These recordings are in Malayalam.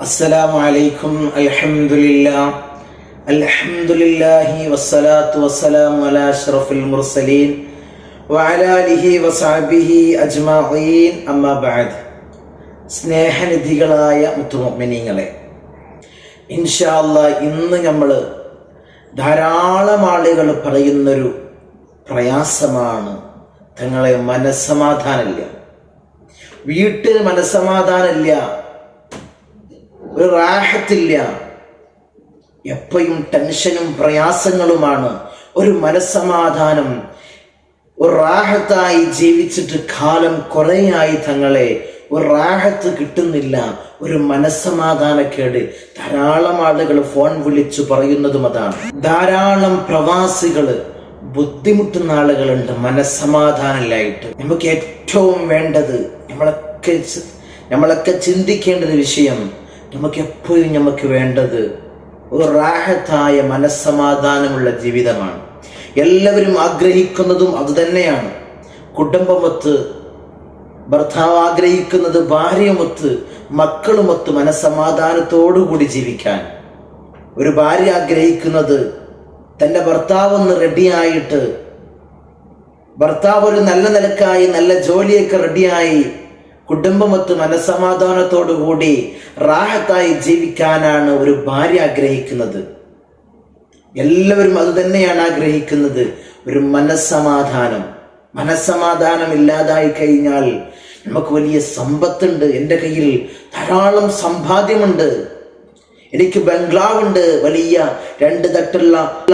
السلام عليكم الحمد لله الحمد لله والصلاة والسلام على أشرف المرسلين وعلى آله وصحبه أجمعين أما بعد സ്നേഹനിധികളായ മുത്തുമൊമിനിങ്ങളെ ഇൻഷാല്ല ഇന്ന് നമ്മൾ ധാരാളം ആളുകൾ പറയുന്നൊരു പ്രയാസമാണ് തങ്ങളെ മനസ്സമാധാനമില്ല വീട്ടിൽ മനസ്സമാധാനമില്ല ഒരു റാഹത്തില്ല. എപ്പോഴും ടെൻഷനും പ്രയാസങ്ങളുമാണ്. ഒരു മനസ്സമാധാനം. ഒരു റാഹത്തായി ജീവിച്ചിട്ട് കാലം കുറേയായി തങ്ങളെ. ഒരു റാഹത്ത് കിട്ടുന്നില്ല. ഒരു മനസ്സമാധാനക്കേട്. ധാരാളം ആളുകൾ ഫോൺ വിളിച്ചു പറയുന്നതും അതാണ്. ധാരാളം പ്രവാസികൾ ബുദ്ധിമുട്ടുന്ന ആളുകളുണ്ട്. മനസ്സമാധാനമില്ലായിട്ട്. നമുക്ക് ഏറ്റവും വേണ്ടത് നമ്മളൊക്കെ നമ്മളൊക്കെ ചിന്തിക്കേണ്ട ഒരു വിഷയം നമുക്ക് എപ്പോഴും നമുക്ക് വേണ്ടത് ഒരു റാഹത്തായ മനസ്സമാധാനമുള്ള ജീവിതമാണ്. എല്ലാവരും ആഗ്രഹിക്കുന്നതും അതുതന്നെയാണ്. കുടുംബമൊത്ത് ഭർത്താവ് ആഗ്രഹിക്കുന്നത് ഭാര്യയുമൊത്ത് മക്കളുമൊത്ത് മനസ്സമാധാനത്തോടുകൂടി ജീവിക്കാൻ. ഒരു ഭാര്യ ആഗ്രഹിക്കുന്നത് തന്റെ ഭർത്താവൊന്ന് റെഡിയായിട്ട് ഭർത്താവ് ഒരു നല്ല നിലക്കായി നല്ല ജോലിയൊക്കെ റെഡിയായി കുടുംബമൊത്ത് മനസ്സമാധാനത്തോടു കൂടി റാഹത്തായി ജീവിക്കാനാണ് ഒരു ഭാര്യ ആഗ്രഹിക്കുന്നത്. എല്ലാവരും അത് തന്നെയാണ് ആഗ്രഹിക്കുന്നത്. ഒരു മനസ്സമാധാനം. മനസ്സമാധാനം ഇല്ലാതായി കഴിഞ്ഞാൽ നമുക്ക് വലിയ സമ്പത്തുണ്ട്. എന്റെ കയ്യിൽ ധാരാളം സമ്പാദ്യമുണ്ട്. എനിക്ക് ബംഗ്ലാവുണ്ട്. വലിയ രണ്ട് തട്ടുള്ള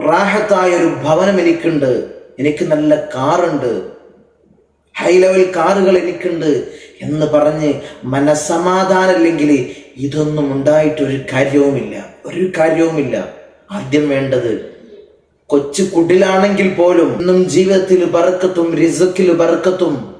റാഹത്തായ ഒരു ഭവനം എനിക്കുണ്ട്. എനിക്ക് നല്ല കാറുണ്ട്. ഹൈ ലെവൽ കാറുകൾ എനിക്കുണ്ട് എന്ന് പറഞ്ഞ് മനസമാധാനമില്ലെങ്കിൽ ഇതൊന്നും ഉണ്ടായിട്ടൊരു കാര്യവുമില്ല. ഒരു കാര്യവുമില്ല. ആദ്യം വേണ്ടത് കൊച്ചു കുടിലാണെങ്കിൽ പോലും ഇന്നും ജീവിതത്തിൽ ബറക്കത്തും റിസക്കിൽ ബറക്കത്തും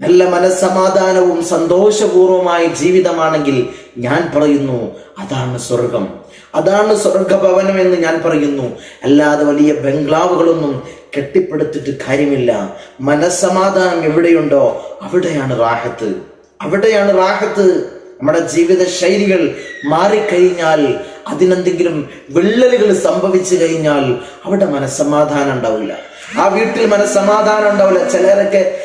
നല്ല മനസ്സമാധാനവും സന്തോഷപൂർവമായ ജീവിതമാണെങ്കിൽ ഞാൻ പറയുന്നു അതാണ് സ്വർഗം. അതാണ് സ്വർഗഭവനം എന്ന് ഞാൻ പറയുന്നു. അല്ലാതെ വലിയ ബംഗ്ലാവുകളൊന്നും കെട്ടിപ്പടുത്തിട്ട് കാര്യമില്ല. മനസ്സമാധാനം എവിടെയുണ്ടോ അവിടെയാണ് റാഹത്ത്. അവിടെയാണ് റാഹത്ത്. നമ്മുടെ ജീവിത ശൈലികൾ മാറിക്കഴിഞ്ഞാൽ അതിനെന്തെങ്കിലും വിള്ളലുകൾ സംഭവിച്ചു കഴിഞ്ഞാൽ അവിടെ മനസ്സമാധാനം ഉണ്ടാവില്ല. ആ വീട്ടിൽ മനസ്സമാധാനം ഉണ്ടാവില്ല. ചിലരൊക്കെ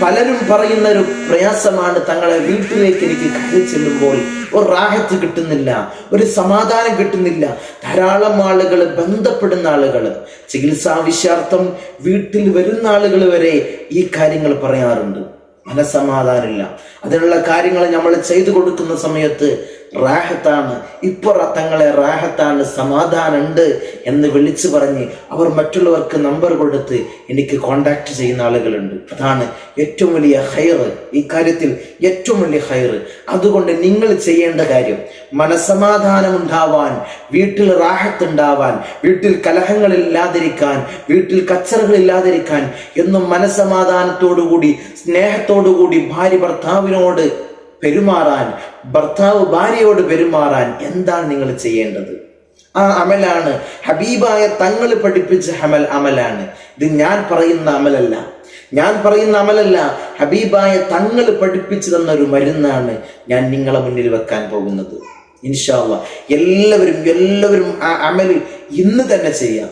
പലരും പറയുന്ന ഒരു പ്രയാസമാണ് തങ്ങളെ വീട്ടിലേക്ക് എനിക്ക് കയറി ചെല്ലുമ്പോൾ. ഒരു റാഹത്ത് കിട്ടുന്നില്ല ഒരു സമാധാനം കിട്ടുന്നില്ല. ധാരാളം ആളുകൾ ബന്ധപ്പെടുന്ന ആളുകൾ ചികിത്സാവശ്യാർത്ഥം വീട്ടിൽ വരുന്ന ആളുകൾ വരെ ഈ കാര്യങ്ങൾ പറയാറുണ്ട്. മനസമാധാനമില്ല അതിനുള്ള കാര്യങ്ങൾ നമ്മൾ ചെയ്തു കൊടുക്കുന്ന സമയത്ത് റാഹത്താണ്. ഇപ്പൊ തങ്ങളെ റാഹത്താണ് സമാധാനമുണ്ട് എന്ന് വിളിച്ചു പറഞ്ഞ് അവർ മറ്റുള്ളവർക്ക് നമ്പർ കൊടുത്ത് എനിക്ക് കോണ്ടാക്ട് ചെയ്യുന്ന ആളുകളുണ്ട്. അതാണ് ഏറ്റവും വലിയ ഹയർ ഈ കാര്യത്തിൽ ഏറ്റവും വലിയ ഹയർ അതുകൊണ്ട് നിങ്ങൾ ചെയ്യേണ്ട കാര്യം മനസമാധാനം ഉണ്ടാവാൻ വീട്ടിൽ റാഹത്ത് ഉണ്ടാവാൻ വീട്ടിൽ കലഹങ്ങൾ ഇല്ലാതിരിക്കാൻ വീട്ടിൽ കച്ചറകൾ ഇല്ലാതിരിക്കാൻ എന്നും മനസമാധാനത്തോടുകൂടി സ്നേഹത്തോടുകൂടി ഭാര്യ ഭർത്താവിനോട് പെരുമാറാൻ ഭർത്താവ് ഭാര്യയോട് പെരുമാറാൻ എന്താണ് നിങ്ങൾ ചെയ്യേണ്ടത്? ആ അമലാണ്. ഹബീബായ തങ്ങൾ പഠിപ്പിച്ച അമൽ അമലാണ്. ഇത് ഞാൻ പറയുന്ന അമലല്ല. ഞാൻ പറയുന്ന അമലല്ല. ഹബീബായ തങ്ങൾ പഠിപ്പിച്ചു തന്ന ഒരു മരുന്നാണ് ഞാൻ നിങ്ങളെ മുന്നിൽ വെക്കാൻ പോകുന്നത്. ഇൻഷാല്ല എല്ലാവരും എല്ലാവരും ആ അമൽ ഇന്ന് തന്നെ ചെയ്യാം.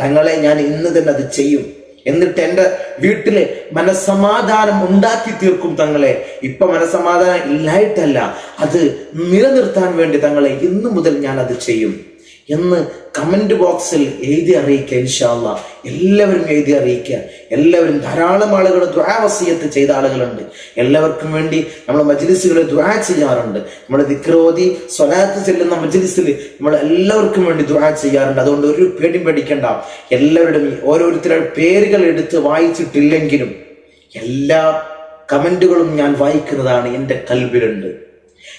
തങ്ങളെ ഞാൻ ഇന്ന് തന്നെ അത് ചെയ്യും. എന്നിട്ട് എന്റെ വീട്ടിലെ മനസമാധാനം ഉണ്ടാക്കി തീർക്കും തങ്ങളെ. ഇപ്പൊ മനസമാധാനം ഇല്ലായിട്ടല്ല അത് നിലനിർത്താൻ വേണ്ടി തങ്ങളെ ഇന്നു മുതൽ ഞാൻ അത് ചെയ്യും. എന്ന് കമന്റ് ബോക്സിൽ എഴുതി അറിയിക്കുക ഇൻഷാല്ല എല്ലാവരും എഴുതി അറിയിക്കുക. എല്ലാവരും ധാരാളം ആളുകൾ ദ്വാവസീയത്ത് ചെയ്ത ആളുകളുണ്ട്. എല്ലാവർക്കും വേണ്ടി നമ്മൾ മജ്ലിസുകൾ ദ്വാ ചെയ്യാറുണ്ട്. നമ്മൾ ദിക്രോതി സ്വലാത്ത് ചെല്ലുന്ന മജ്ലിസിൽ നമ്മൾ എല്ലാവർക്കും വേണ്ടി ദ്വാ ചെയ്യാറുണ്ട്. അതുകൊണ്ട് ഒരു പേടിയും പേടിക്കണ്ട. എല്ലാവരുടെയും ഓരോരുത്തരുടെ പേരുകൾ എടുത്ത് വായിച്ചിട്ടില്ലെങ്കിലും എല്ലാ കമന്റുകളും ഞാൻ വായിക്കുന്നതാണ് എന്റെ കൽബിലുണ്ട്.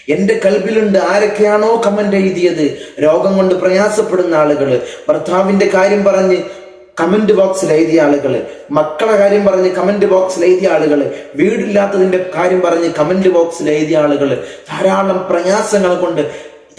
എന്റെ കൽബിലുണ്ട് ആരൊക്കെയാണോ കമന്റ് എഴുതിയത്? രോഗം കൊണ്ട് പ്രയാസപ്പെടുന്ന ആളുകൾ ഭർത്താവിന്റെ കാര്യം പറഞ്ഞ് കമന്റ് ബോക്സിൽ എഴുതിയ ആളുകൾ മക്കളെ കാര്യം പറഞ്ഞ് കമന്റ് ബോക്സിൽ എഴുതിയ ആളുകൾ വീടില്ലാത്തതിന്റെ കാര്യം പറഞ്ഞ് കമന്റ് ബോക്സിൽ എഴുതിയ ആളുകൾ ധാരാളം പ്രയാസങ്ങൾ കൊണ്ട്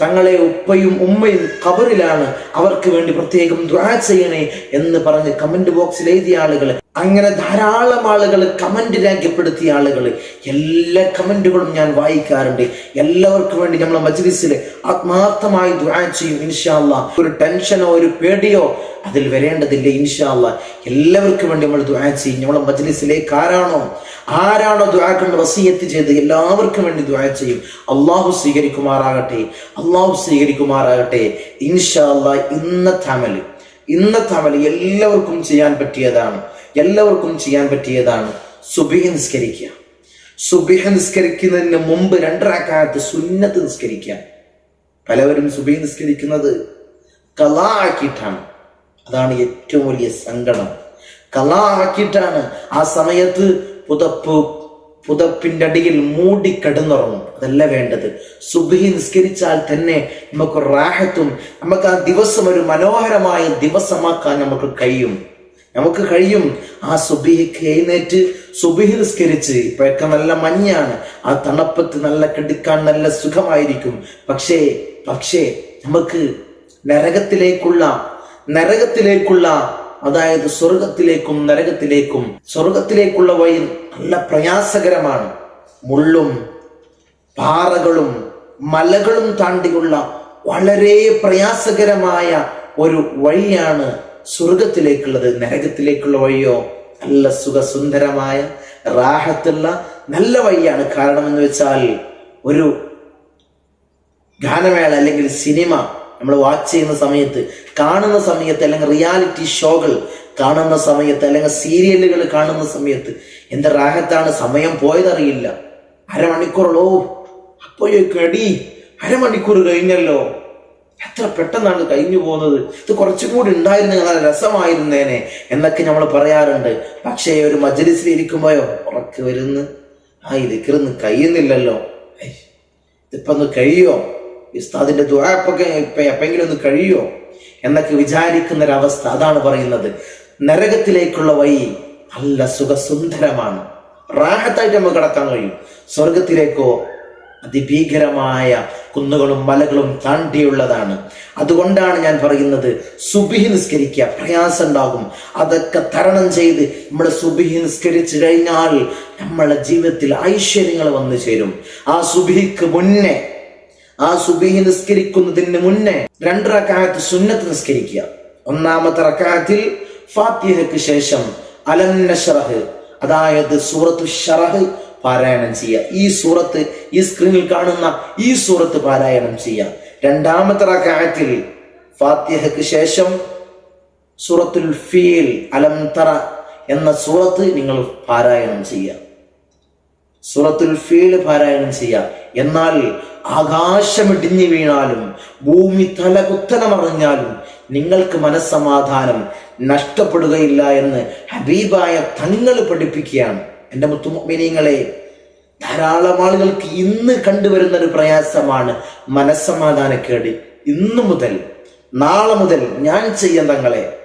തങ്ങളെ ഉപ്പയും ഉമ്മയും ഖബറിലാണ് അവർക്ക് വേണ്ടി പ്രത്യേകം ദ്വാ ചെയ്യണേ എന്ന് പറഞ്ഞ് കമന്റ് ബോക്സിൽ എഴുതിയ ആളുകൾ അങ്ങനെ ധാരാളം ആളുകൾ കമന്റ് രേഖപ്പെടുത്തിയ ആളുകൾ എല്ലാ കമന്റുകളും ഞാൻ വായിക്കാറുണ്ട്. എല്ലാവർക്കും വേണ്ടി നമ്മളെ മജ്ലിസിൽ ആത്മാർത്ഥമായി ദ്വാ ചെയ്യും ഇൻഷാല്ല ഒരു ടെൻഷനോ ഒരു പേടിയോ അതിൽ വരേണ്ടതില്ല ഇൻഷാല്ല എല്ലാവർക്കും വേണ്ടി നമ്മൾ ദ്വാ ചെയ്യും. നമ്മളെ മജ്ലിസിലേക്ക് ആരാണോ ആരാണോ ദ്വാ കണ്ട് വസീയത്ത് ചെയ്ത് എല്ലാവർക്കും വേണ്ടി ദ്വാ ചെയ്യും. അള്ളാഹു സ്വീകരിക്കുമാറാകട്ടെ. സ്വീകരിക്കുമാറാകട്ടെ. ഇൻഷാല്ല ഇന്ന അമൽ ഇന്ന അമൽ എല്ലാവർക്കും ചെയ്യാൻ പറ്റിയതാണ്. എല്ലാവർക്കും ചെയ്യാൻ പറ്റിയതാണ്. സുബിഹ നിസ്കരിക്കുക. സുബിഹ നിസ്കരിക്കുന്നതിന് മുമ്പ് രണ്ടരക്കാലത്ത് സുന്നത്ത് നിസ്കരിക്കുക. പലവരും സുബിഹ നിസ്കരിക്കുന്നത് കലാ ആക്കിയിട്ടാണ്. അതാണ് ഏറ്റവും വലിയ സങ്കടം. കലാ ആക്കിയിട്ടാണ്. ആ സമയത്ത് പുതപ്പ് പുതപ്പിന്റെ അടിയിൽ മൂടി കിടന്നുറങ്ങും. അതല്ല വേണ്ടത്. സുബിഹി നിസ്കരിച്ചാൽ തന്നെ നമുക്ക് റാഹത്തും നമുക്ക് ആ ദിവസം ഒരു മനോഹരമായ ദിവസമാക്കാൻ നമുക്ക് കഴിയും. നമുക്ക് കഴിയും. ആ സുബിഹിക്ക് എഴുന്നേറ്റ് സുബിഹി നിസ്കരിച്ച് ഇപ്പോഴൊക്കെ നല്ല മഞ്ഞാണ്. ആ തണുപ്പത്ത് നല്ല കിടക്കാൻ നല്ല സുഖമായിരിക്കും. പക്ഷേ പക്ഷേ നമുക്ക് നരകത്തിലേക്കുള്ള നരകത്തിലേക്കുള്ള അതായത് സ്വർഗത്തിലേക്കും നരകത്തിലേക്കും സ്വർഗത്തിലേക്കുള്ള വഴി നല്ല പ്രയാസകരമാണ്. മുള്ളും പാറകളും മലകളും താണ്ടിയുള്ള വളരെ പ്രയാസകരമായ ഒരു വഴിയാണ് സ്വർഗത്തിലേക്കുള്ളത് നരകത്തിലേക്കുള്ള വഴിയോ നല്ല സുഖസുന്ദരമായ റാഹത്തുള്ള നല്ല വഴിയാണ്. കാരണം എന്ന് വെച്ചാൽ ഒരു ഗാനമേള അല്ലെങ്കിൽ സിനിമ നമ്മൾ വാച്ച് ചെയ്യുന്ന സമയത്ത് കാണുന്ന സമയത്ത് അല്ലെങ്കിൽ റിയാലിറ്റി ഷോകൾ കാണുന്ന സമയത്ത് അല്ലെങ്കിൽ സീരിയലുകൾ കാണുന്ന സമയത്ത് എന്ത് റാഹത്താണ് സമയം പോയതറിയില്ല. അരമണിക്കൂറോളോ. അപ്പോഴേക്കും കടി അരമണിക്കൂർ കഴിഞ്ഞല്ലോ. എത്ര പെട്ടെന്നാണ് കഴിഞ്ഞു പോകുന്നത്. ഇത് കുറച്ചും കൂടി ഉണ്ടായിരുന്നെങ്കിൽ നല്ല രസമായിരുന്നേനെ എന്നൊക്കെ നമ്മൾ പറയാറുണ്ട്. പക്ഷേ ഒരു മജലിസിൽ ഇരിക്കുമ്പോയോ ഉറക്ക് വരുന്നു. ആ ഇതിക്കിറന്ന് കഴിയുന്നില്ലല്ലോ. ഇതിപ്പൊന്ന് ഇതിപ്പോ ഉസ്താദിന്റെ ദ്വാപ്പൊക്കെ എപ്പെങ്കിലും ഒന്ന് കഴിയോ എന്നൊക്കെ വിചാരിക്കുന്ന ഒരവസ്ഥ അതാണ് പറയുന്നത്. നരകത്തിലേക്കുള്ള വഴി നല്ല സുഖസുന്ദരമാണ്. റാഹത്തായിട്ട് നമുക്ക് കടക്കാൻ കഴിയും. സ്വർഗത്തിലേക്കോ അതിഭീകരമായ കുന്നുകളും മലകളും താണ്ടിയുള്ളതാണ്. അതുകൊണ്ടാണ് ഞാൻ പറയുന്നത് സുബിഹി നിസ്കരിക്കുക. പ്രയാസം ഉണ്ടാകും. അതൊക്കെ തരണം ചെയ്ത് നമ്മുടെ സുബിഹി നിസ്കരിച്ചു കഴിഞ്ഞാൽ നമ്മളെ ജീവിതത്തിൽ ഐശ്വര്യങ്ങൾ വന്നു ചേരും. ആ സുബിഹിക്ക് മുന്നേ ആ സുബിഹി നിസ്കരിക്കുന്നതിന് മുന്നേ രണ്ട് റക്കായത്ത് സുന്നത്ത് നിസ്കരിക്കുക. ഒന്നാമത്തെ റക്കായത്തിൽ ഫാത്തിഹയ്ക്ക് ശേഷം അലം ഷറഹ് അതായത് സൂറത്ത് ഷറഹ് പാരായണം ചെയ്യുക. ഈ സൂറത്ത് ഈ സ്ക്രീനിൽ കാണുന്ന ഈ സൂറത്ത് പാരായണം ചെയ്യുക. രണ്ടാമത്തെ റക്കായത്തിൽ ഫാത്തിഹയ്ക്ക് ശേഷം സൂറത്തുൽ ഫീൽ അലം തറ എന്ന സൂറത്ത് നിങ്ങൾ പാരായണം ചെയ്യുക. സൂറത്തുൽ ഫീൽ പാരായണം ചെയ്യാം. എന്നാൽ ആകാശമിടിഞ്ഞു വീണാലും ഭൂമി തല കുത്തനമറിഞ്ഞാലും നിങ്ങൾക്ക് മനസ്സമാധാനം നഷ്ടപ്പെടുകയില്ല എന്ന് ഹബീബായ തങ്ങൾ പഠിപ്പിക്കുകയാണ്. എന്റെ മുത്തുമീനിങ്ങളെ ധാരാളം ആളുകൾക്ക് ഇന്ന് കണ്ടുവരുന്ന ഒരു പ്രയാസമാണ് മനസ്സമാധാനക്കേട്. ഇന്നു മുതൽ നാളെ മുതൽ ഞാൻ ചെയ്യാം തങ്ങളെ.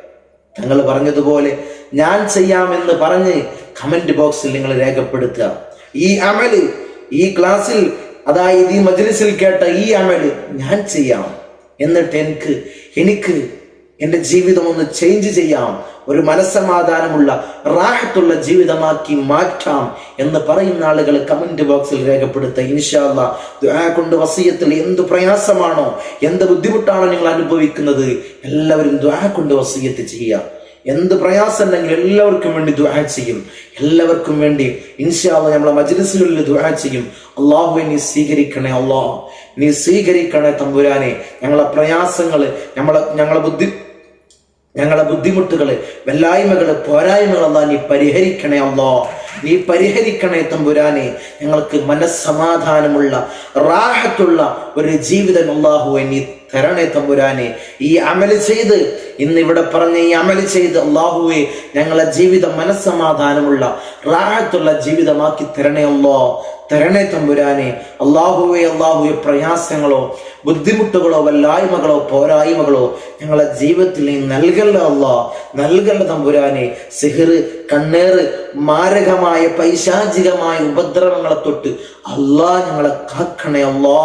തങ്ങൾ പറഞ്ഞതുപോലെ ഞാൻ ചെയ്യാമെന്ന് പറഞ്ഞ് കമന്റ് ബോക്സിൽ നിങ്ങൾ രേഖപ്പെടുത്തുക. ഈ അമൽ ഈ ക്ലാസ്സിൽ അതായത് ഈ മജ്ലിസിൽ കേട്ട ഈ അമൽ ഞാൻ ചെയ്യാം. എന്നിട്ട് എനിക്ക് എനിക്ക് എന്റെ ജീവിതം ഒന്ന് ചേഞ്ച് ചെയ്യാം. ഒരു മനസ്സമാധാനമുള്ള റാഹത്തുള്ള ജീവിതമാക്കി മാറ്റാം എന്ന് പറയുന്ന ആളുകൾ കമന്റ് ബോക്സിൽ രേഖപ്പെടുത്ത ഇൻഷാല്ല കൊണ്ട് വസീയത്തിൽ എന്ത് പ്രയാസമാണോ എന്ത് ബുദ്ധിമുട്ടാണോ നിങ്ങൾ അനുഭവിക്കുന്നത് എല്ലാവരും ദുആ കൊണ്ട് വസീയത്ത് ചെയ്യുക. എന്ത് പ്രയാസം ഉണ്ടെങ്കിൽ എല്ലാവർക്കും വേണ്ടി ദുആ ചെയ്യും. എല്ലാവർക്കും വേണ്ടി ഇൻഷാല്ല നമ്മളെ മജ്ലിസുകളിൽ ദുആ ചെയ്യും. അള്ളാഹുവെ നീ സ്വീകരിക്കണേ അള്ളാഹ് നീ സ്വീകരിക്കണേ തമ്പുരാനെ. ഞങ്ങളെ പ്രയാസങ്ങൾ നമ്മളെ ഞങ്ങളെ ബുദ്ധി ഞങ്ങളെ ബുദ്ധിമുട്ടുകൾ വെല്ലായ്മകൾ പോരായ്മകൾ അല്ലാ നീ പരിഹരിക്കണേ അല്ലോ. നീ പരിഹരിക്കണേ തമ്പുരാനെ. ഞങ്ങൾക്ക് മനസ്സമാധാനമുള്ള റാഹത്തുള്ള ഒരു ജീവിതം അള്ളാഹു നീ തരണേ തമ്പുരാനെ. ഈ അമൽ ചെയ്ത് ഇന്ന് ഇവിടെ പറഞ്ഞ ഈ അമൽ ചെയ്ത് അള്ളാഹുവെ ഞങ്ങളെ ജീവിതം മനസ്സമാധാനമുള്ള റാഹത്തുള്ള ജീവിതമാക്കി തരണേ അല്ലോ. തരണേ തമ്പുരാനെ. അള്ളാഹുവെ അള്ളാഹുവെ പ്രയാസങ്ങളോ ബുദ്ധിമുട്ടുകളോ വല്ലായ്മകളോ പോരായ്മകളോ ഞങ്ങളെ ജീവിതത്തിൽ നീ നൽകല്ല അല്ലാ. നൽകല്ല തമ്പുരാനെ. സിഹിറ് കണ്ണേറ് മാരകമായ പൈശാചികമായ ഉപദ്രവങ്ങളെ തൊട്ട് അല്ലാ ഞങ്ങളെ കാക്കണേ അല്ലാ.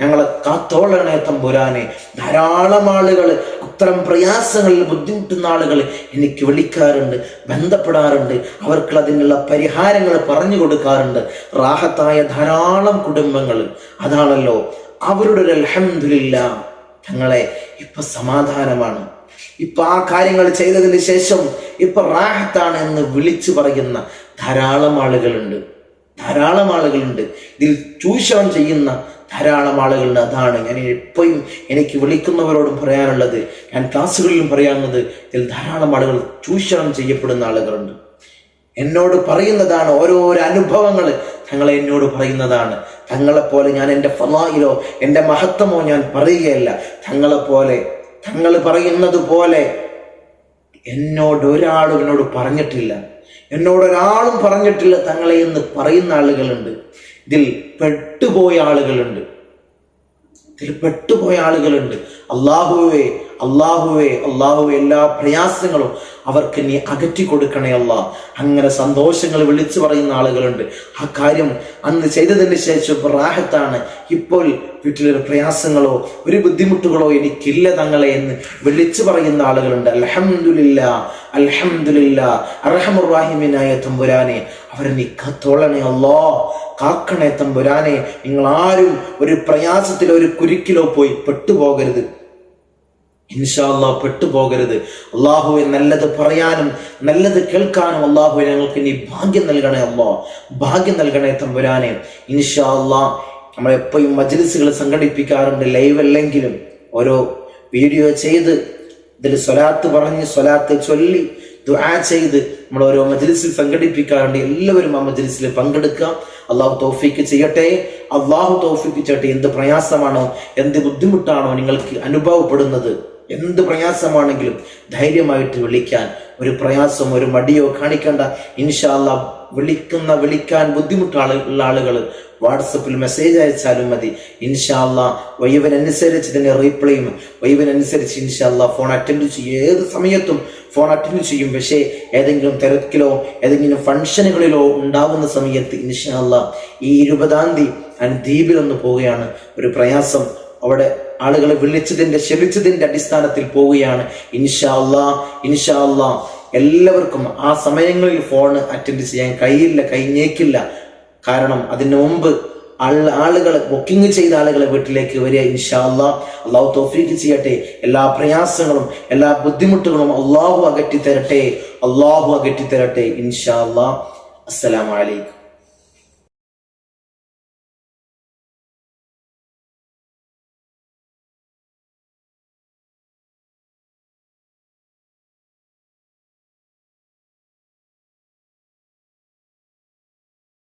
ഞങ്ങളെ കാത്തോളണേ തമ്പുരാനെ. ധാരാളം ആളുകൾ അത്തരം പ്രയാസങ്ങളിൽ ബുദ്ധിമുട്ടുന്ന ആളുകൾ എനിക്ക് വിളിക്കാറുണ്ട് ബന്ധപ്പെടാറുണ്ട്. അവർക്ക് അതിനുള്ള പരിഹാരങ്ങൾ പറഞ്ഞു കൊടുക്കാറുണ്ട്. റാഹത്തായ ധാരാളം കുടുംബങ്ങൾ അതാണല്ലോ അവരുടെ ഒരു അലഹമില്ല ഞങ്ങളെ ഇപ്പൊ സമാധാനമാണ്. ഇപ്പൊ ആ കാര്യങ്ങൾ ചെയ്തതിന് ശേഷം ഇപ്പൊ റാഹത്താണ് എന്ന് വിളിച്ചു പറയുന്ന ധാരാളം ആളുകളുണ്ട്. ധാരാളം ആളുകളുണ്ട്. ഇതിൽ ചൂഷണം ചെയ്യുന്ന ധാരാളം ആളുകളുണ്ട്. അതാണ് ഞാൻ എപ്പോഴും എനിക്ക് വിളിക്കുന്നവരോടും പറയാനുള്ളത്. ഞാൻ ക്ലാസ്സുകളിലും പറയാനുള്ളത് ഇതിൽ ധാരാളം ആളുകൾ ചൂഷണം ചെയ്യപ്പെടുന്ന ആളുകളുണ്ട്. എന്നോട് പറയുന്നതാണ് ഓരോരോ അനുഭവങ്ങൾ. തങ്ങളെ എന്നോട് പറയുന്നതാണ്. തങ്ങളെപ്പോലെ ഞാൻ എന്റെ ഫലായിലോ എന്റെ മഹത്വമോ ഞാൻ പറയുകയല്ല. തങ്ങളെപ്പോലെ തങ്ങൾ പറയുന്നത് പോലെ എന്നോട് ഒരാളും എന്നോട് പറഞ്ഞിട്ടില്ല. എന്നോട് ഒരാളും പറഞ്ഞിട്ടില്ല തങ്ങളെ എന്ന് പറയുന്ന ആളുകളുണ്ട്. ഇതിൽ പെട്ടുപോയ ആളുകളുണ്ട്. ഇതിൽ പെട്ടുപോയ ആളുകളുണ്ട്. അള്ളാഹുവേ അള്ളാഹുവേ അള്ളാഹുവേ എല്ലാ പ്രയാസങ്ങളും അവർക്ക് നീ അകറ്റി കൊടുക്കണേ അല്ല. അങ്ങനെ സന്തോഷങ്ങൾ വിളിച്ചു പറയുന്ന ആളുകളുണ്ട്. ആ കാര്യം അന്ന് ചെയ്തതിന് ശേഷം റാഹത്താണ്. ഇപ്പോൾ വീട്ടിലൊരു പ്രയാസങ്ങളോ ഒരു ബുദ്ധിമുട്ടുകളോ എനിക്കില്ല തങ്ങളെ എന്ന് വിളിച്ചു പറയുന്ന ആളുകളുണ്ട്. അലഹമില്ല അലഹമില്ല അറഹമുറാഹിമിനായ തമ്പുരാനെ അവരെ നീ കത്തോളണേ അല്ലോ. കാക്കണേ തമ്പുരാനെ നിങ്ങൾ ആരും ഒരു പ്രയാസത്തിലോ ഒരു കുരുക്കിലോ പോയി പെട്ടുപോകരുത്. ഇൻഷാല്ലാ പെട്ടുപോകരുത്. അള്ളാഹുവെ നല്ലത് പറയാനും നല്ലത് കേൾക്കാനും അള്ളാഹുവെ ഞങ്ങൾക്ക് ഇനി ഭാഗ്യം നൽകണേ അല്ലോ ഭാഗ്യം നൽകണേ തമ്പുരാനെ ഇൻഷാല്ലാ നമ്മളെപ്പോഴും മജ്ലിസുകൾ സംഘടിപ്പിക്കാറുണ്ട് ലൈവ് അല്ലെങ്കിലും. ഓരോ വീഡിയോ ചെയ്ത് ഇതിൽ സ്വലാത്ത് പറഞ്ഞ് സ്വലാത്ത് ചൊല്ലി ദുആ ചെയ്ത് നമ്മൾ ഓരോ മജ്ലിസിൽ സംഘടിപ്പിക്കാറുണ്ട്. എല്ലാവരും ആ മജ്ലിസിൽ പങ്കെടുക്കുക അള്ളാഹു തോഫിക്ക് ചെയ്യട്ടെ. അള്ളാഹു തോഫിക്ക് ചെയ്യട്ടെ. എന്ത് പ്രയാസമാണോ എന്ത് ബുദ്ധിമുട്ടാണോ നിങ്ങൾക്ക് അനുഭവപ്പെടുന്നത്. എന്ത് പ്രയാസമാണെങ്കിലും ധൈര്യമായിട്ട് വിളിക്കാൻ ഒരു പ്രയാസം ഒരു മടിയോ കാണിക്കേണ്ട. ഇൻഷാല്ല വിളിക്കുന്ന വിളിക്കാൻ ബുദ്ധിമുട്ടുള്ള ആളുകൾ വാട്സപ്പിൽ മെസ്സേജ് അയച്ചാലും മതി. ഇൻഷാല്ല വൈവനുസരിച്ച് തന്നെ റീപ്ലൈയും. വൈവനുസരിച്ച് ഇൻഷാല്ല ഫോൺ അറ്റൻഡ് ചെയ്യും. ഏത് സമയത്തും ഫോൺ അറ്റൻഡ് ചെയ്യും. പക്ഷേ ഏതെങ്കിലും തിരക്കിലോ ഏതെങ്കിലും ഫംഗ്ഷനുകളിലോ ഉണ്ടാകുന്ന സമയത്ത് ഇൻഷാല്ല ഈ ഇരുപതാം തീയതി ഞാൻ ദ്വീപിലൊന്ന് പോവുകയാണ്. ഒരു പ്രയാസം അവിടെ ആളുകളെ വിളിച്ചതിന്റെ ക്ഷണിച്ചതിന്റെ അടിസ്ഥാനത്തിൽ പോവുകയാണ്. ഇൻഷാ ഇൻഷാല്ലാ ഇൻഷാ അല്ലാ എല്ലാവർക്കും ആ സമയങ്ങളിൽ ഫോൺ അറ്റൻഡ് ചെയ്യാൻ കഴിയില്ല കഴിഞ്ഞേക്കില്ല. കാരണം അതിനു മുമ്പ് ആളുകൾ ബുക്കിംഗ് ചെയ്ത ആളുകളെ വീട്ടിലേക്ക് വരിക ഇൻഷാ അല്ലാ അള്ളാഹു തോഫീക്ക് ചെയ്യട്ടെ. എല്ലാ പ്രയാസങ്ങളും എല്ലാ ബുദ്ധിമുട്ടുകളും അള്ളാഹു അകറ്റി തരട്ടെ അള്ളാഹു അകറ്റി തരട്ടെ ഇൻഷാ അല്ലാ അസ്സലാമലൈക്കും